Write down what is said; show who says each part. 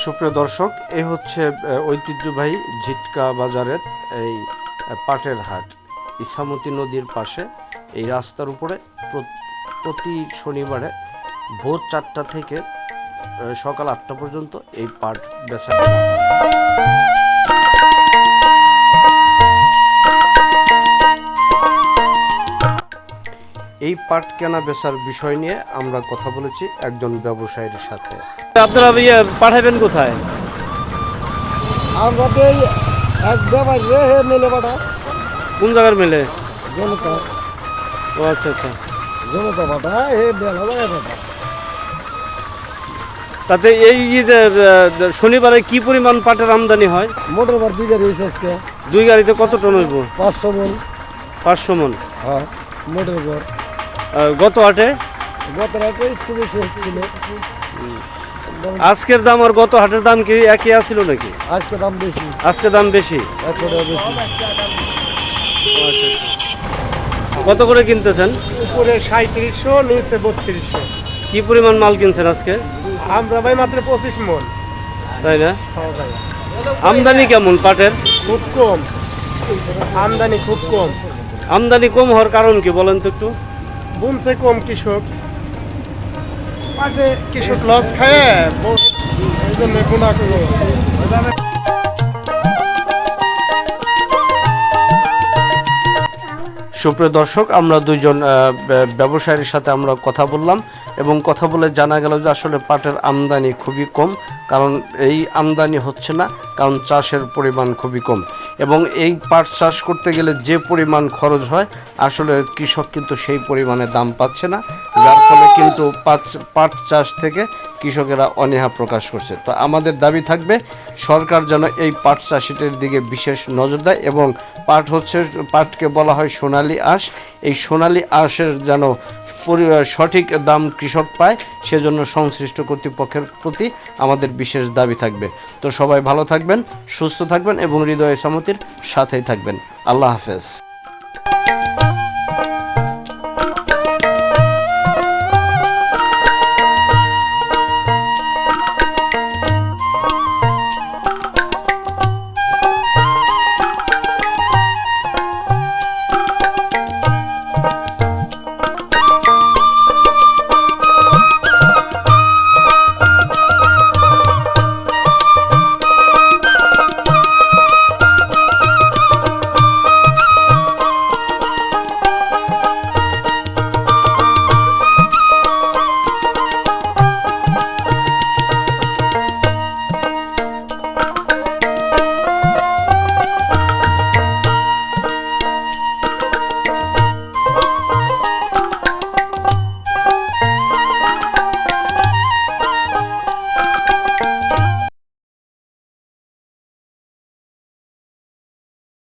Speaker 1: সুপ্রিয় দর্শক, এ হচ্ছে ঐতিহ্যবাহী ঝিটকা বাজারের এই পাটের হাট। ইসামতি নদীর পাশে এই রাস্তার উপরে প্রতি শনিবারে ভোর চারটা থেকে সকাল আটটা পর্যন্ত এই পাট বেচা পাট কেনা বেচার বিষয় নিয়ে আমরা কথা বলেছি একজন ব্যবসায়ীর সাথে। আপনারা ইয়ে পাঠাবেন কোথায়?
Speaker 2: এই এক হে মেলে বাটা
Speaker 1: কোন জায়গার মেলে?
Speaker 2: জনতা।
Speaker 1: ও আচ্ছা আচ্ছা।
Speaker 2: জনতা বাটা হে বেলা
Speaker 1: তাতে এই যে শনিবারে কি পরিমাণ পাটের আমদানি হয়?
Speaker 2: মোটর বার দুই গাড়ি হয়েছে আজকে।
Speaker 1: দুই গাড়িতে কত টন হইব?
Speaker 2: পাঁচশো মন।
Speaker 1: পাঁচশো মন।
Speaker 2: হ্যাঁ মোটর বার
Speaker 1: আহ, গত হাটে?
Speaker 2: গত রাতে একটু বেশি হচ্ছিল।
Speaker 1: আজকের দাম আর গত হাটের দাম কি একই আছিল নাকি?
Speaker 2: আজকে দাম বেশি।
Speaker 1: আজকে দাম বেশি? কত করে কিনতেছেন?
Speaker 3: উপরে সাঁত্রিশশো নিচে বত্রিশশো।
Speaker 1: কি পরিমাণ মাল কিনছেন আজকে?
Speaker 3: আমরা ভাই মাত্র পঁচিশ মন।
Speaker 1: তাই না?
Speaker 3: হ্যাঁ
Speaker 1: আমদানি কেমন পাটের?
Speaker 3: খুব কম। আমদানি খুব কম।
Speaker 1: আমদানি কম হওয়ার কারণ কি বলেন তো একটু?
Speaker 3: বুনছে কম কৃষক। পাটে কৃষক লস খায় এই জন্য
Speaker 1: সুপ্রিয় দর্শক, আমরা দুইজন ব্যবসায়ীর সাথে আমরা কথা বললাম এবং কথা বলে জানা গেল যে আসলে পাটের আমদানি খুবই কম, কারণ এই আমদানি হচ্ছে না, কারণ চাষের পরিমাণ খুবই কম। এবং এই পাট চাষ করতে গেলে যে পরিমাণ খরচ হয়, আসলে কৃষক কিন্তু সেই পরিমাণে দাম পাচ্ছে না। যার ফলে কিন্তু পাট পাট চাষ থেকে কৃষকেরা অনীহা প্রকাশ করছে। তো আমাদের দাবি থাকবে, সরকার যেন এই পাট চাষিদের দিকে বিশেষ নজর দেয় এবং পাট হচ্ছে, পাটকে বলা হয় সোনালী আঁশ। এই সোনালী আঁশের যেন সঠিক দাম কৃষক পায়, সেজন্য সংশ্লিষ্ট কর্তৃপক্ষের প্রতি আমাদের বিশেষ দাবি থাকবে। তো সবাই ভালো থাকবেন, সুস্থ থাকবেন এবং হৃদয় সমতির সাথেই থাকবেন। আল্লাহ হাফেজ।